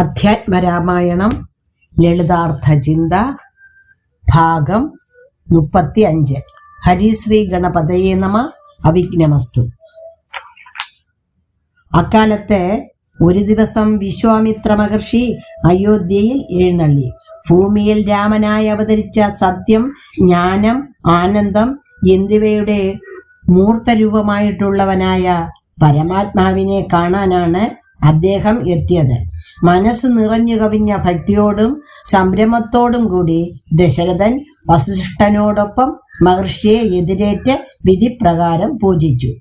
അധ്യാത്മരാമായണം ലളിതാർത്ഥ ചിന്ത ഭാഗം മുപ്പത്തി അഞ്ച് ഹരിശ്രീ ഗണപതയെ നമ അവിഘ്നമസ്തു. അക്കാലത്ത് ഒരു ദിവസം വിശ്വാമിത്ര മഹർഷി അയോധ്യയിൽ എഴുന്നള്ളി. ഭൂമിയിൽ രാമനായി അവതരിച്ച സത്യം ജ്ഞാനം ആനന്ദം എന്നിവയുടെ മൂർത്തരൂപമായിട്ടുള്ളവനായ പരമാത്മാവിനെ കാണാനാണ് അദ്ദേഹം എത്തിയത്. മനസ്സ് നിറഞ്ഞു കവിഞ്ഞ ഭക്തിയോടും സംരംഭത്തോടും കൂടി ദശരഥൻ വസിഷ്ഠനോടൊപ്പം മഹർഷിയെ എതിരേറ്റ് വിധിപ്രകാരം പൂജിച്ചു.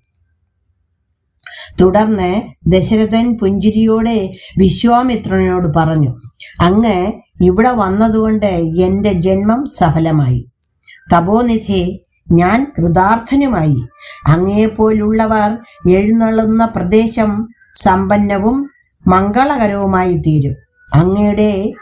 തുടർന്ന് ദശരഥൻ പുഞ്ചിരിയോടെ വിശ്വാമിത്രനോട് പറഞ്ഞു അങ്ങ് ഇവിടെ വന്നതുകൊണ്ട് എന്റെ ജന്മം സഫലമായി. തപോനിധി ഞാൻ കൃതാർത്ഥനുമായി. അങ്ങയെപ്പോലുള്ളവർ എഴുന്നള്ളുന്ന പ്രദേശം സമ്പന്നവും മംഗളകരവുമായി തീരും. അങ്ങയുടെ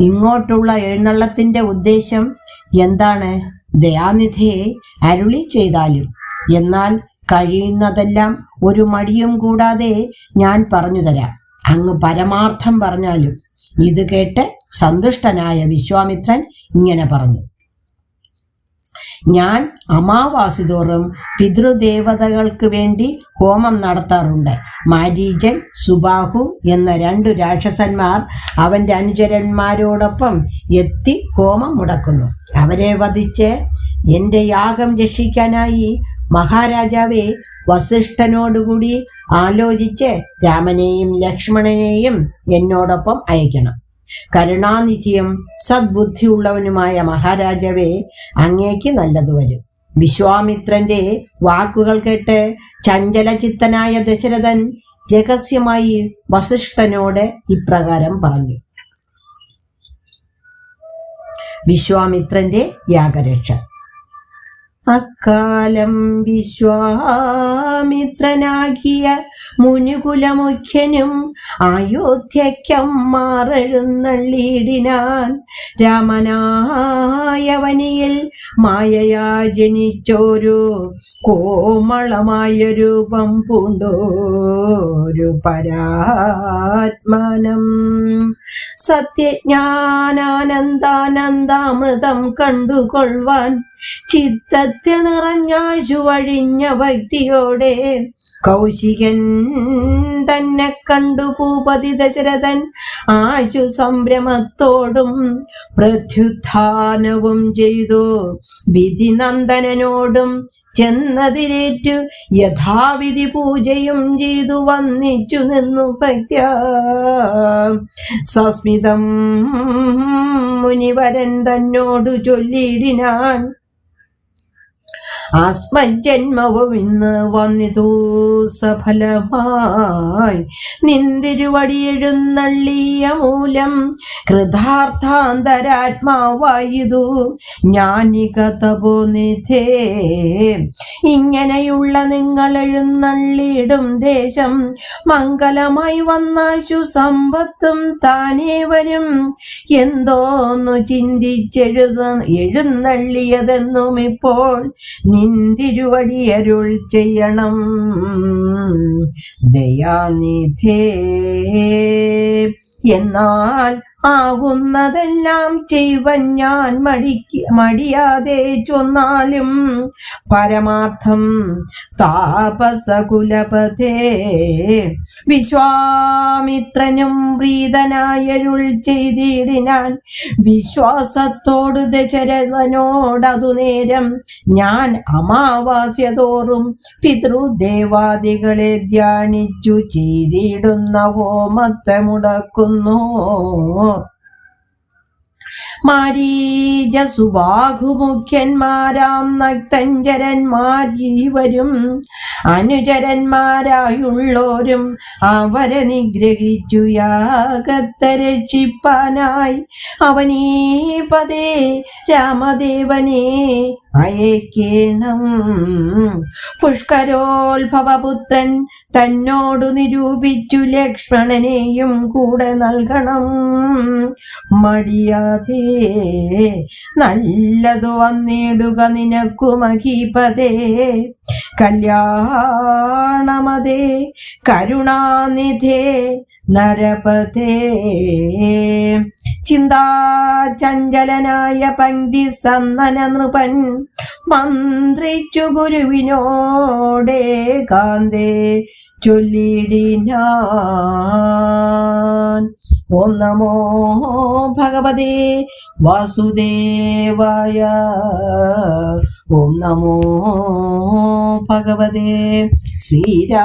ഇങ്ങോട്ടുള്ള എഴുന്നള്ളത്തിന്റെ ഉദ്ദേശം എന്താണ്? ദയാനിധിയെ അരുളി ചെയ്താലും. എന്നാൽ കഴിയുന്നതെല്ലാം ഒരു മടിയും കൂടാതെ ഞാൻ പറഞ്ഞു തരാം. അങ്ങ് പരമാർത്ഥം പറഞ്ഞാലും. ഇത് കേട്ട് സന്തുഷ്ടനായ വിശ്വാമിത്രൻ ഇങ്ങനെ പറഞ്ഞു. ഞാൻ അമാവാസി തോറും പിതൃദേവതകൾക്ക് വേണ്ടി ഹോമം നടത്താറുണ്ട്. മാരീജൻ സുബാഹു എന്ന രണ്ടു രാക്ഷസന്മാർ അവന്റെ അനുചരന്മാരോടൊപ്പം എത്തി ഹോമം മുടക്കുന്നു. അവരെ വധിച്ച് എന്റെ യാഗം രക്ഷിക്കാനായി മഹാരാജാവെ വസിഷ്ഠനോടുകൂടി ആലോചിച്ച് രാമനെയും ലക്ഷ്മണനെയും എന്നോടൊപ്പം അയക്കണം. കരുണാനിധിയും സദ്ബുദ്ധിയുള്ളവനുമായ മഹാരാജാവേ അങ്ങേക്ക് നല്ലത് വരും. വിശ്വാമിത്രന്റെ വാക്കുകൾ കേട്ട് ചഞ്ചലചിത്തനായ ദശരഥൻ രഹസ്യമായി വസിഷ്ഠനോട് ഇപ്രകാരം പറഞ്ഞു. വിശ്വാമിത്രന്റെ യാഗരക്ഷ. അക്കാലം വിശ്വാമിത്രനാകിയ മുനുകുലമുഖ്യനും അയോധ്യയ്ക്കം മാറെഴുന്നള്ളിയിടിനാൻ രാമനായവനിയിൽ മായയാ ജനിച്ചോരു കോമളമായ രൂപം പൂണ്ടോരു പരാത്മാനം. സത്യജ്ഞാനാനന്ദാനന്ദാമൃതം കണ്ടുകൊള്ളുവാൻ ചിത്തത്തിൽ നിറഞ്ഞാശു വഴിഞ്ഞ ഭക്തിയോടെ കൗശികൻ തന്നെ കണ്ടു ഭൂപതി ദശരഥൻ ആശു സംരമത്തോടും പ്രത്യുത്ഥാനവും ചെയ്തു. വിധിനന്ദനോടും ചെന്നതിരേറ്റു യഥാവിധി പൂജയും ചെയ്തു വന്നിച്ചു നിന്നു ഭക്ത്യ. സസ്മിതം മുനിവരൻ തന്നോടു ചൊല്ലിയിടിനാൻ ആസ്മജന്മവും ഇന്ന് വന്നിതു സഫലമായി. നിന്തിരുവടിയെഴുന്നള്ളിയ മൂലം കൃതാർത്ഥാന്തരാത്മാവായതു. ജ്ഞാനിക തപോനിധേ ഇങ്ങനെയുള്ള നിങ്ങൾ എഴുന്നള്ളിയിടും ദേശം. മംഗലമായി വന്നാശു സമ്പത്തും താനേ വരും. എന്തോന്നു ചിന്തിച്ചെഴുത എഴുന്നള്ളിയതെന്നും ഇപ്പോൾ നിന്തിരുവടി അരുൾ ചെയ്യണം. ദയാനിധേ എന്നാൽ ആകുന്നതെല്ലാം ചെയ്വൻ ഞാൻ മടിക്ക് മടിയാതെ ചൊന്നാലും പരമാർത്ഥം താപസകുലപതേ. വിശ്വാമിത്രനും പ്രീതനായരുൾ ചെയ്തിടിനാൻ വിശ്വാസത്തോട് ദശരഥനോടതു നേരം ഞാൻ അമാവാസ്യ തോറും പിതൃദേവാദികളെ ധ്യാനിച്ചു ചെയ്തിടുന്ന ഹോമത്തെ മുടക്കുന്നു. മാരീജ സുബാഹുമുഖ്യന്മാരാം നക്തഞ്ചരന്മാരീവരും അനുചരന്മാരായുള്ളോരും അവരെ നിഗ്രഹിച്ചു യാഗത്തെ രക്ഷിപ്പാനായി. അവനീ പതേ രാമദേവനെ അയക്കേണം. പുഷ്കരോത്ഭവപുത്രൻ തന്നോടു നിരൂപിച്ചു ലക്ഷ്മണനെയും കൂടെ നൽകണം. മടിയാതെ നല്ലതു വന്നിടുക നിനക്കു മഹീപതേ. കല്യാണമതേ കരുണാനിധേ നരപതേ. ചിന്താചഞ്ചലനായ പണ്ഡി സന്നന നൃപൻ മന്ത്രിച്ചു ഗുരുവിനോടേ കാന്തേ ചൊല്ലിടിനാൻ. ഓം നമോ ഭഗവതേ വാസുദേവായ ഓം നമോ ഭഗവതേ ശ്രീരാമചന്ദ്രായ.